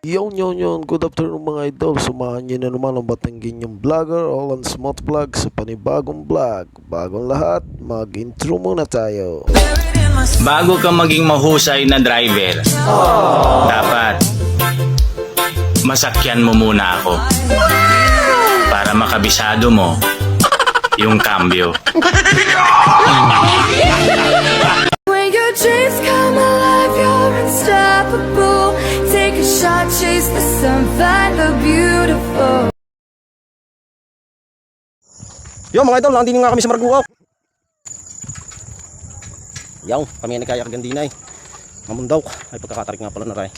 Yon, yon, yon. Good afternoon mga idol. Sumahan niyo na naman ang batanggin yung vlogger, all on smart vlog sa panibagong vlog. Bagong lahat, mag-intro muna tayo. Bago ka maging mahusay na driver, dapat masakyan mo muna ako para makabisado mo yung cambio. Yo mga idol, nandito nga kami sa Marguaw. Yaw, kami nga nagkaya kagandinay. Mamundaw, ay pagkakatarik nga pala na ray.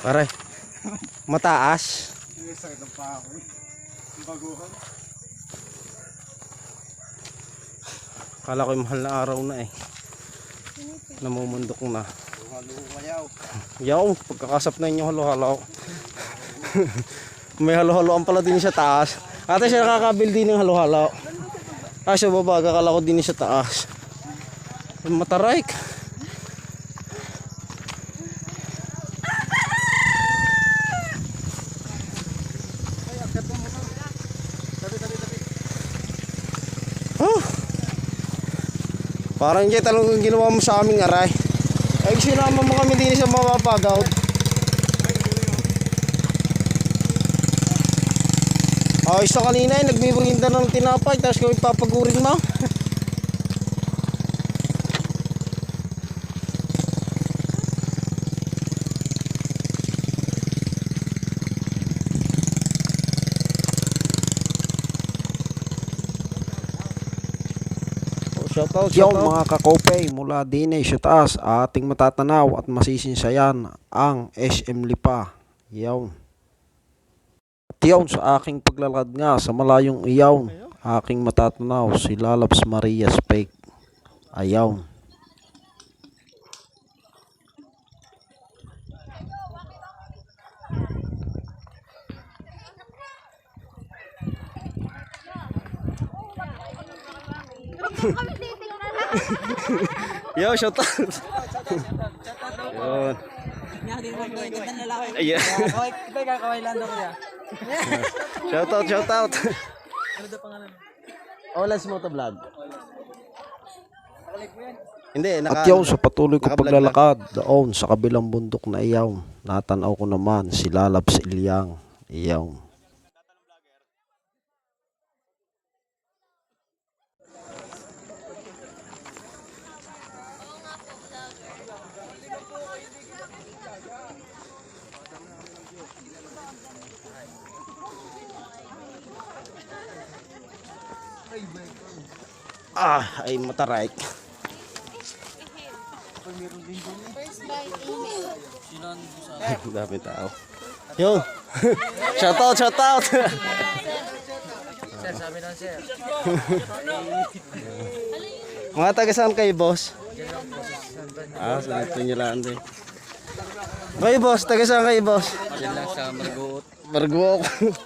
Pare, mataas. Kala ko yung mahal na araw na eh. Namumundok na. Yaw, pagkakasap na inyo halo-halo. May halo-haloan pala din sa taas. Ate siya nakakabil din ng halo-halo. Ah, siya baba, kakala ko din sa taas. Matarayk. Parang hindi talagang ginawa mo sa aming aray. Ay, sinama mo kami din sa mapapagaw. Ayos na kanina eh, nagbibrinda ng tinapay, tapos kami papagurin mo. shout out, shout out. mga kakopay, mula din ay sa taas, ating matatanaw at masisinsayan ang SM Lipa. Yon. At yon, sa aking paglalakad nga sa malayong iyaw, aking matatanaw si Lalaps Maria Spake. Ayaw. Yo, shout out. Yun. Ayan. shout out, shout out. Olas mo to vlog. Hindi, naka... At yon, sa patuloy lang. paglalakad doon sa kabilang bundok na iyaw, natanaw ko naman si Lalaps Ilyang. Iyaw. Ah, ay mataray. Ay, dami tao. Yo. shout out, shout out. Mga taga saan kayo, boss? Ah, sa ito nyo lang din. Kayo, boss, taga saan kayo, boss? Diyan lang sa Marguot. Marguot.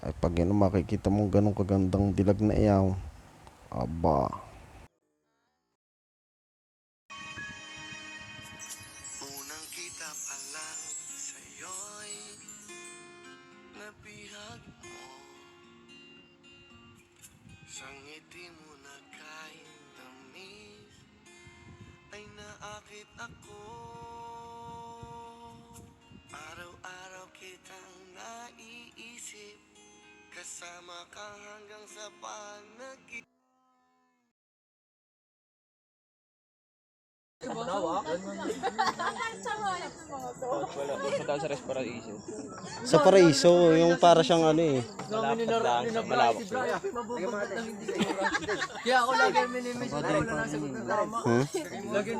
Ay, pag yun ang makikita mong ganong kagandang dilag na iyaw. Aba. Unang kita pa lang sa'yo'y nabihag mo Sa ngiti mo na kahit tamis ay naakit ako Kasama ka hanggang sa panaginip Sa Paraiso, yung para siyang ano eh. Kaya ako lagi minimiss na wala nang sagot tama. Hmm? Lagi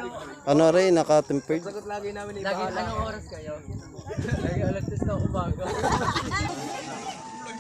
Ano rin, naka-tempered? sagot lagi namin ni Lagi anong oras kayo? Lagi alas 10 na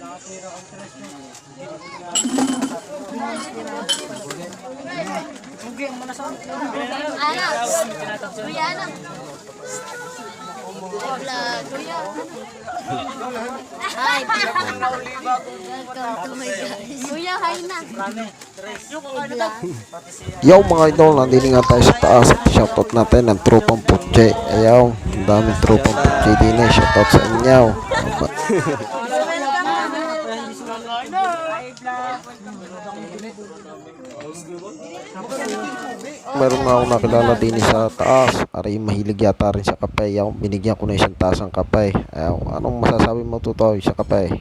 guys. Kuya, hi na. Yo mga idol, nandito nga tayo sa taas. Shoutout natin ng tropang putje. Ayaw, ang daming tropang putje din eh. Shoutout sa inyo. Meron nga akong nakilala din sa taas. Aray mahilig yata rin sa kape. Ayaw, binigyan ko na isang tasang kape. Ayaw, anong masasabi mo totoo sa kape?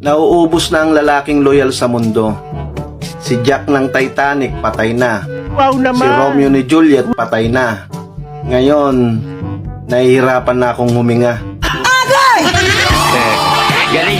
Nauubos na ang lalaking loyal sa mundo. Si Jack ng Titanic patay na. Si Romeo ni Juliet patay na. Ngayon, nahihirapan na akong huminga. Galing ah.